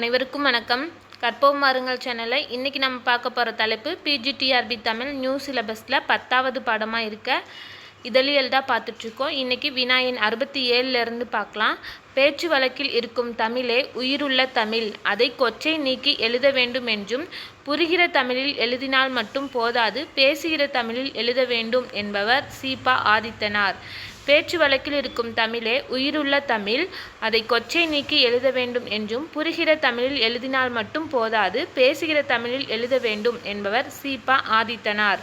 அனைவருக்கும் வணக்கம். கற்போம் வாருங்கள் சேனலை. இன்றைக்கி நம்ம பார்க்க போகிற தலைப்பு பிஜிடிஆர்பி தமிழ் நியூ சிலபஸில் பத்தாவது பாடமாக இருக்க இதழியல் தான் பார்த்துட்ருக்கோம் இன்றைக்கி வினாயின் அறுபத்தி ஏழுலேருந்து பார்க்கலாம். பேச்சு வழக்கில் இருக்கும் தமிழே உயிருள்ள தமிழ். அதை கொச்சை நீக்கி எழுத வேண்டும் என்றும் புரிகிற தமிழில் எழுதினால் மட்டும் போதாது பேசுகிற தமிழில் எழுத வேண்டும் என்பவர் சீபா ஆதித்தனார். பேச்சு வழக்கில் இருக்கும் தமிழே உயிருள்ள தமிழ். அதை கொச்சை நீக்கி எழுத வேண்டும் என்றும் புரிகிற தமிழில் எழுதினால் மட்டும் போதாது பேசுகிற தமிழில் எழுத வேண்டும் என்பவர் சீபா ஆதித்தனார்.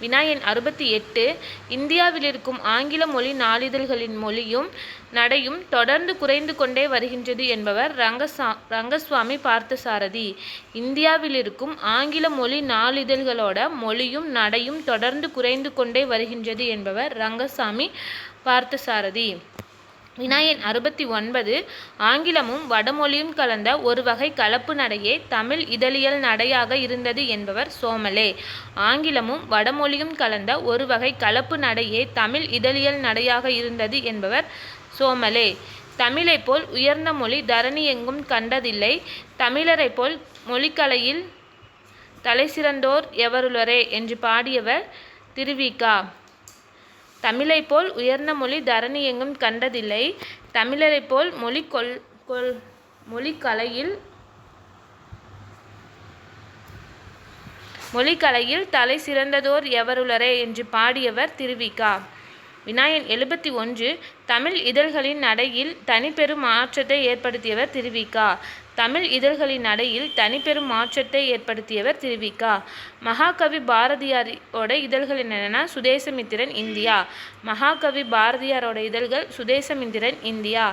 வினாயன் அறுபத்தி எட்டு இந்தியாவில் இருக்கும் ஆங்கில மொழி நாளிதழ்களின் மொழியும் நடையும் தொடர்ந்து குறைந்து கொண்டே வருகின்றது என்பவர் ரங்கசா ரங்கசுவாமி பார்த்தசாரதி. இந்தியாவில் இருக்கும் ஆங்கில மொழி நாளிதழ்களோட மொழியும் நடையும் தொடர்ந்து குறைந்து கொண்டே வருகின்றது என்பவர் ரங்கசாமி பார்த்தசாரதி. வினாயன் அறுபத்தி ஒன்பது ஆங்கிலமும் வடமொழியும் கலந்த ஒரு வகை கலப்பு நடையே தமிழ் இதழியல் நடையாக இருந்தது என்பவர் சோமலே. ஆங்கிலமும் வடமொழியும் கலந்த ஒரு வகை கலப்பு நடையே தமிழ் இதழியல் நடையாக இருந்தது என்பவர் சோமலே. தமிழை போல் உயர்ந்த மொழி தரணி எங்கும் கண்டதில்லை. தமிழரை போல் மொழிக்கலையில் தலைசிறந்தோர் எவருளரே? என்று பாடியவர் திருவிகா தமிழை போல் உயர்ந்த மொழி தரணி எங்கும் கண்டதில்லை. தமிழரை போல் மொழி கொள் கொள் மொழிக்கலையில் மொழிக்கலையில் தலை சிறந்ததோர் எவருளரே என்று பாடியவர் திருவிகா விநாயகன் எழுபத்தி ஒன்று தமிழ் இதழ்களின் நடையில் தனிப்பெரும் மாற்றத்தை ஏற்படுத்தியவர் திருவிகா. தமிழ் இதழ்களின் நடையில் தனிப்பெரும் மாற்றத்தை ஏற்படுத்தியவர் திருவிகா. மகாகவி பாரதியாரோட இதழ்கள் என்னென்னா சுதேசமித்திரன் இந்தியா. மகாகவி பாரதியாரோட இதழ்கள் சுதேசமித்திரன் இந்தியா.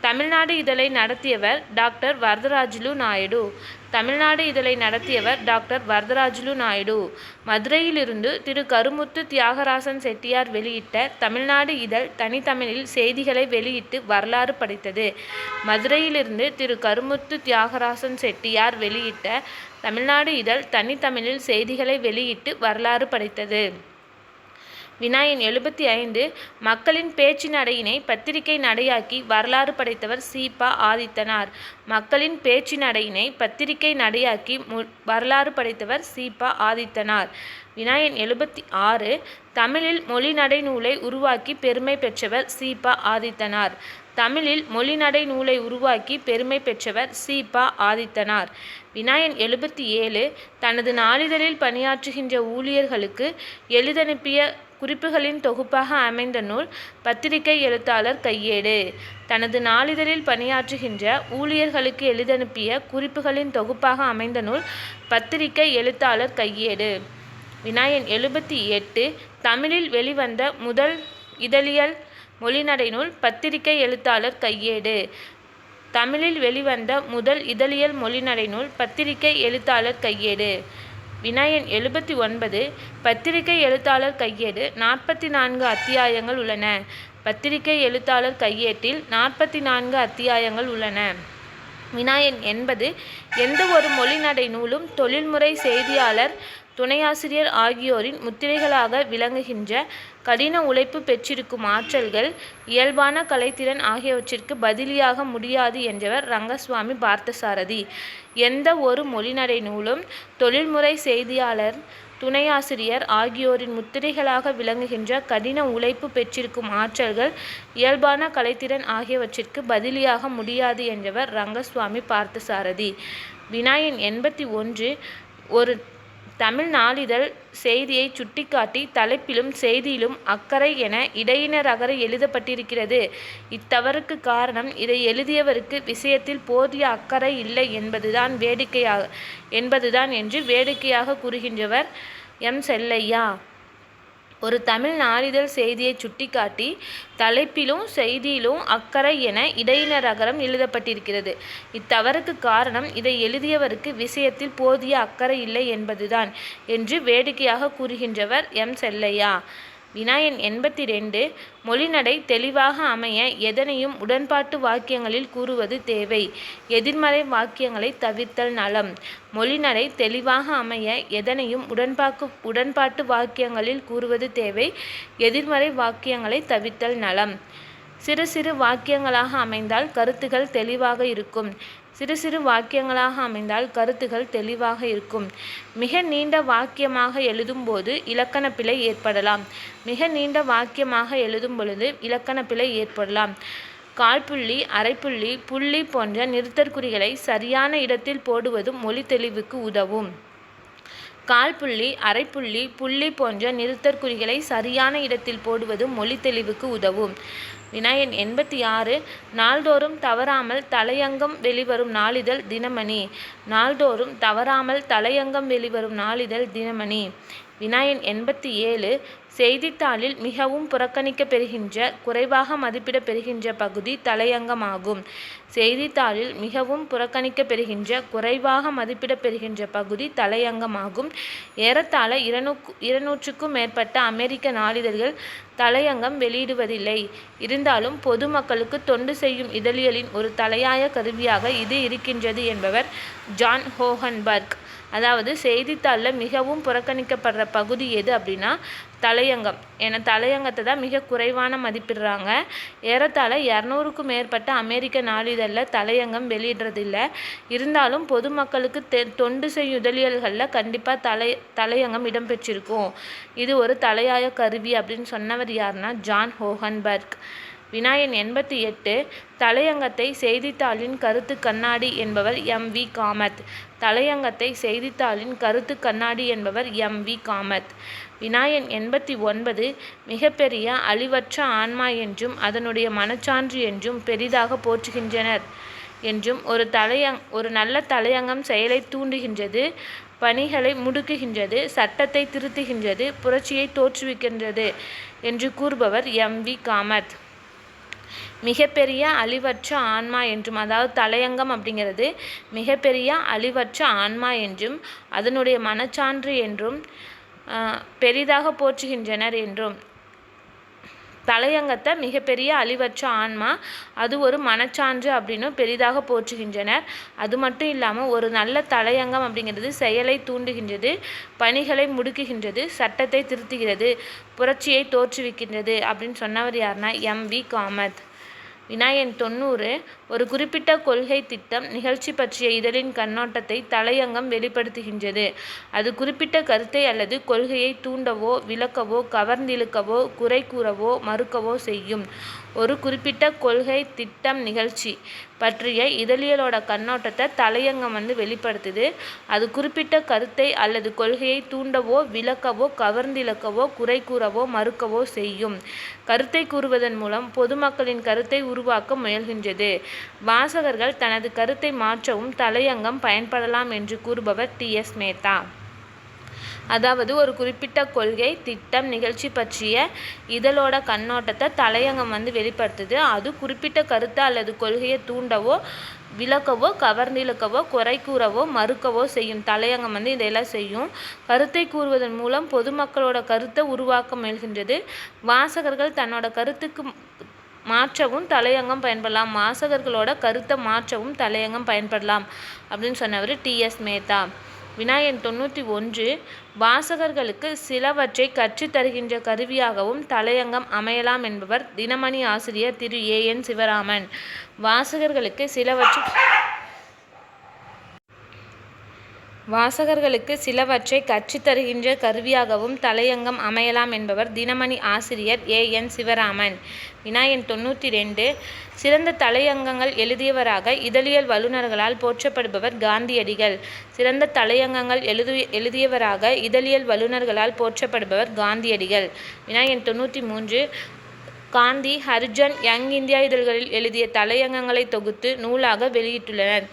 தமிழ்நாடு இதழை நடத்தியவர் டாக்டர் வரதராஜுலு நாயுடு. தமிழ்நாடு இதழை நடத்தியவர் டாக்டர் வரதராஜுலு நாயுடு. மதுரையிலிருந்து திரு கருமுத்து தியாகராசன் செட்டியார் வெளியிட்ட தமிழ்நாடு இதழ் தனித்தமிழில் செய்திகளை வெளியிட்டு வரலாறு படைத்தது. மதுரையிலிருந்து திரு கருமுத்து தியாகராசன் செட்டியார் வெளியிட்ட தமிழ்நாடு இதழ் தனித்தமிழில் செய்திகளை வெளியிட்டு வரலாறு படைத்தது. வினாயன் எழுபத்தி ஐந்து மக்களின் பேச்சு நடையினை பத்திரிகை நடையாக்கி வரலாறு படைத்தவர் சீபா ஆதித்தனார். மக்களின் பேச்சு நடையினை பத்திரிகை நடையாக்கி மு வரலாறு படைத்தவர் சீபா ஆதித்தனார். வினாயன் எழுபத்தி ஆறு தமிழில் மொழிநடை நூலை உருவாக்கி பெருமை பெற்றவர் சீபா ஆதித்தனார். தமிழில் மொழிநடை நூலை உருவாக்கி பெருமை பெற்றவர் சீபா ஆதித்தனார். வினாயன் எழுபத்தி ஏழு தனது நாளிதழில் பணியாற்றுகின்ற ஊழியர்களுக்கு எழுதனுப்பிய குறிப்புகளின் தொகுப்பாக அமைந்த நூல் பத்திரிகை எழுத்தாளர் கையேடு. தனது நாளிதழில் பணியாற்றுகின்ற ஊழியர்களுக்கு எழுதனுப்பிய குறிப்புகளின் தொகுப்பாக அமைந்த நூல் பத்திரிகை எழுத்தாளர் கையேடு. வினாயன் எழுபத்தி எட்டு தமிழில் வெளிவந்த முதல் இதழியல் மொழிநடை நூல் பத்திரிகை எழுத்தாளர் கையேடு. தமிழில் வெளிவந்த முதல் இதழியல் மொழிநடை நூல் பத்திரிகை எழுத்தாளர் கையேடு. வினாயன் எழுபத்தி ஒன்பது பத்திரிகை எழுத்தாளர் கையேடு நாற்பத்தி நான்கு அத்தியாயங்கள் உள்ளன. பத்திரிகை எழுத்தாளர் கையேட்டில் நாற்பத்தி நான்கு அத்தியாயங்கள் உள்ளன. வினாயன் என்பது எந்த ஒரு மொழிநடை நூலும் தொழில்முறை செய்தியாளர் துணையாசிரியர் ஆகியோரின் முத்திரைகளாக விளங்குகின்ற கடின உழைப்பு பெற்றிருக்கும் ஆற்றல்கள் இயல்பான கலைத்திறன் ஆகியவற்றிற்கு பதிலியாக முடியாது என்றவர் ரங்கசுவாமி பார்த்தசாரதி. எந்த ஒரு மொழிநடை நூலும் தொழில்முறை செய்தியாளர் துணையாசிரியர் ஆகியோரின் முத்திரைகளாக விளங்குகின்ற கடின உழைப்பு பெற்றிருக்கும் ஆற்றல்கள் இயல்பான கலைத்திறன் ஆகியவற்றிற்கு பதிலியாக முடியாது என்றவர் ரங்கசுவாமி பார்த்தசாரதி. வினாயன் எண்பத்தி ஒன்று ஒரு தமிழ் நாளிதழ் செய்தியை சுட்டிக்காட்டி தலைப்பிலும் செய்தியிலும் அக்கறை என இடையினரகர எழுதப்பட்டிருக்கிறது. இத்தவறுக்கு காரணம் இதை எழுதியவருக்கு விஷயத்தில் போதிய அக்கறை இல்லை என்பதுதான் வேடிக்கையாக என்பதுதான் என்று வேடிக்கையாக கூறுகின்றவர் எம் செல்லையா? ஒரு தமிழ் நாளிதழ் செய்தியை சுட்டிக்காட்டி தலைப்பிலும் செய்தியிலும் அக்கறை என இடையினரகரம் எழுதப்பட்டிருக்கிறது. இத்தவறுக்கு காரணம் இதை எழுதியவருக்கு விஷயத்தில் போதிய அக்கறை இல்லை என்பதுதான் என்று வேடிக்கையாக கூறுகின்றவர் எம் செல்லையா. வினாயன் எண்பத்தி ரெண்டு மொழிநடை தெளிவாக அமைய எதனையும் உடன்பாட்டு வாக்கியங்களில் கூறுவது தேவை. எதிர்மறை வாக்கியங்களை தவிர்த்தல் நலம். மொழிநடை தெளிவாக அமைய எதனையும் உடன்பாக்கு உடன்பாட்டு வாக்கியங்களில் கூறுவது தேவை. எதிர்மறை வாக்கியங்களை தவிர்த்தல் நலம். சிறு சிறு வாக்கியங்களாக அமைந்தால் கருத்துகள் தெளிவாக இருக்கும். சிறு சிறு வாக்கியங்களாக அமைந்தால் கருத்துகள் தெளிவாக இருக்கும். மிக நீண்ட வாக்கியமாக எழுதும்போது இலக்கண பிழை ஏற்படலாம். மிக நீண்ட வாக்கியமாக எழுதும் பொழுது இலக்கண பிழை ஏற்படலாம். கால்புள்ளி அரைப்புள்ளி புள்ளி போன்ற நிறுத்தற்குறிகளை சரியான இடத்தில் போடுவதும் மொழி தெளிவுக்கு உதவும். கால் புள்ளி அரைப்புள்ளி புள்ளி போன்ற நிறுத்தற்குறிகளை சரியான இடத்தில் போடுவது மொழி தெளிவுக்கு உதவும். வினாயன் எண்பத்தி ஆறு நாள்தோறும் தவறாமல் தலையங்கம் வெளிவரும் நாளிதழ் தினமணி. நாள்தோறும் தவறாமல் தலையங்கம் வெளிவரும் நாளிதழ் தினமணி. வினாயன் எண்பத்தி ஏழு செய்தித்தாளில் மிகவும் புறக்கணிக்கப்பெறுகின்ற குறைவாக மதிப்பிடப்பெறுகின்ற பகுதி தலையங்கமாகும். செய்தித்தாளில் மிகவும் புறக்கணிக்கப்பெறுகின்ற குறைவாக மதிப்பிடப்பெறுகின்ற பகுதி தலையங்கமாகும். ஏறத்தாழ இருநூக்கு இருநூற்றுக்கும் மேற்பட்ட அமெரிக்க நாளிதழ்கள் தலையங்கம் வெளியிடுவதில்லை. இருந்தாலும் பொதுமக்களுக்கு தொண்டு செய்யும் இதழியலின் ஒரு தலையாய கருவியாக இது இருக்கின்றது என்பவர் ஜான் ஹோகன்பர்க். அதாவது செய்தித்தாளில் மிகவும் புறக்கணிக்கப்படுற பகுதி எது அப்படின்னா தலையங்கம். ஏன்னா தலையங்கத்தை தான் மிக குறைவான மதிப்பிடுறாங்க. ஏறத்தாழ இரநூறுக்கும் மேற்பட்ட அமெரிக்க நாளிதழில் தலையங்கம் வெளியிடுறதில்ல. இருந்தாலும் பொதுமக்களுக்கு தெ தொண்டு செய்யுதலியல்களில் கண்டிப்பாக தலை தலையங்கம் இடம்பெற்றிருக்கும். இது ஒரு தலையாய கருவி அப்படின்னு சொன்னவர் யாருன்னா ஜான் ஹோகன்பர்க். வினாயன் எண்பத்தி எட்டு தலையங்கத்தை செய்தித்தாளின் கருத்து கண்ணாடி என்பவர் எம். வி. காமத். தலையங்கத்தை செய்தித்தாளின் கருத்து கண்ணாடி என்பவர் எம். வி. காமத். வினாயன் எண்பத்தி ஒன்பது மிகப்பெரிய அழிவற்ற ஆன்மா என்றும் அதனுடைய மனச்சான்று என்றும் பெரிதாக போற்றுகின்றனர் என்றும் ஒரு தலையங் ஒரு நல்ல தலையங்கம் செயலை தூண்டுகின்றது பணிகளை முடுக்குகின்றது சட்டத்தை திருத்துகின்றது புரட்சியை தோற்றுவிக்கின்றது என்று கூறுபவர் எம். வி. காமத். மிகப்பெரிய அழிவற்ற ஆன்மா என்றும் அதாவது தலையங்கம் அப்படிங்கிறது மிகப்பெரிய அழிவற்ற ஆன்மா என்றும் அதனுடைய மனச்சான்று என்றும் பெரிதாக போற்றுகின்றனர் என்றும். தலையங்கத்தை மிகப்பெரிய அழிவற்ற ஆன்மா அது ஒரு மனச்சான்று அப்படின்னு பெரிதாக போற்றுகின்றனர். அது மட்டும் இல்லாமல் ஒரு நல்ல தலையங்கம் அப்படிங்கிறது செயலை தூண்டுகின்றது பணிகளை முடுக்குகின்றது சட்டத்தை திருத்துகிறது புரட்சியை தோற்றுவிக்கின்றது அப்படின்னு சொன்னவர் யாருன்னா எம் வி காமத். வினாயன் தொண்ணூறு ஒரு குறிப்பிட்ட கொள்கை திட்டம் நிகழ்ச்சி பற்றிய இதழின் கண்ணோட்டத்தை தலையங்கம் வெளிப்படுத்துகின்றது. அது குறிப்பிட்ட கருத்தை அல்லது கொள்கையை தூண்டவோ விளக்கவோ கவர்ந்திழுக்கவோ குறை கூறவோ மறுக்கவோ செய்யும். ஒரு குறிப்பிட்ட கொள்கை திட்டம் நிகழ்ச்சி பற்றிய இதழியலோட கண்ணோட்டத்தை தலையங்கம் வந்து வெளிப்படுத்துது. அது குறிப்பிட்ட கருத்தை அல்லது கொள்கையை தூண்டவோ விளக்கவோ கவர்ந்திழக்கவோ குறை கூறவோ மறுக்கவோ செய்யும். கருத்தை கூறுவதன் மூலம் பொதுமக்களின் கருத்தை உருவாக்க முயல்கின்றது. வாசகர்கள் தனது கருத்தை மாற்றவும் தலையங்கம் பயன்படலாம் என்று கூறுபவர் டி எஸ் மேத்தா. அதாவது ஒரு குறிப்பிட்ட கொள்கை திட்டம் நிகழ்ச்சி பற்றிய இதழோட கண்ணோட்டத்தை தலையங்கம் வந்து வெளிப்படுத்துது. அது குறிப்பிட்ட கருத்தை அல்லது கொள்கையை தூண்டவோ விளக்கவோ கவர்ந்திழுக்கவோ குறை கூறவோ மறுக்கவோ செய்யும். தலையங்கம் வந்து இதையெல்லாம் செய்யும். கருத்தை கூறுவதன் மூலம் பொதுமக்களோட கருத்தை உருவாக்க முயல்கின்றது. வாசகர்கள் தன்னோட கருத்துக்கு மாற்றவும் தலையங்கம் பயன்படலாம். வாசகர்களோட கருத்தை மாற்றவும் தலையங்கம் பயன்படலாம் அப்படின்னு சொன்னவர் டிஎஸ் மேத்தா. வினாயன் தொண்ணூற்றி ஒன்று வாசகர்களுக்கு சிலவற்றை கற்றுத்தருகின்ற கருவியாகவும் தலையங்கம் அமையலாம் என்பவர் தினமணி ஆசிரியர் திரு ஏ என் சிவராமன். வாசகர்களுக்கு சிலவற்றை வாசகர்களுக்கு சிலவற்றை கற்றுத்தருகின்ற கருவியாகவும் தலையங்கம் அமையலாம் என்பவர் தினமணி ஆசிரியர் ஏ. என். சிவராமன். வினாயன் தொண்ணூற்றி ரெண்டு. சிறந்த தலையங்கங்கள் எழுதியவராக இதழியல் வல்லுநர்களால் போற்றப்படுபவர் காந்தியடிகள். சிறந்த தலையங்கங்கள் எழுதி எழுதியவராக இதழியல் வல்லுநர்களால் போற்றப்படுபவர் காந்தியடிகள். வினாயன் தொண்ணூற்றி மூன்று. காந்தி ஹரிஜன் யங் இந்தியா இதழ்களில் எழுதிய தலையங்கங்களை தொகுத்து நூலாக வெளியிட்டுள்ளனர்.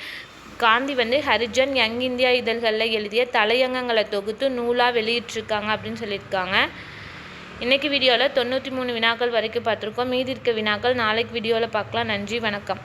காந்தி வந்து ஹரிஜன் யங் இந்தியா இதழ்களில் எழுதிய தலையங்கங்களை தொகுத்து நூலாக வெளியிட்டிருக்காங்க அப்படின்னு சொல்லியிருக்காங்க. இன்றைக்கி வீடியோவில் தொண்ணூற்றி மூணு வினாக்கள் வரைக்கும் பார்த்துருக்கோம். மீதி இருக்க வினாக்கள் நாளைக்கு வீடியோவில் பார்க்கலாம். நன்றி வணக்கம்.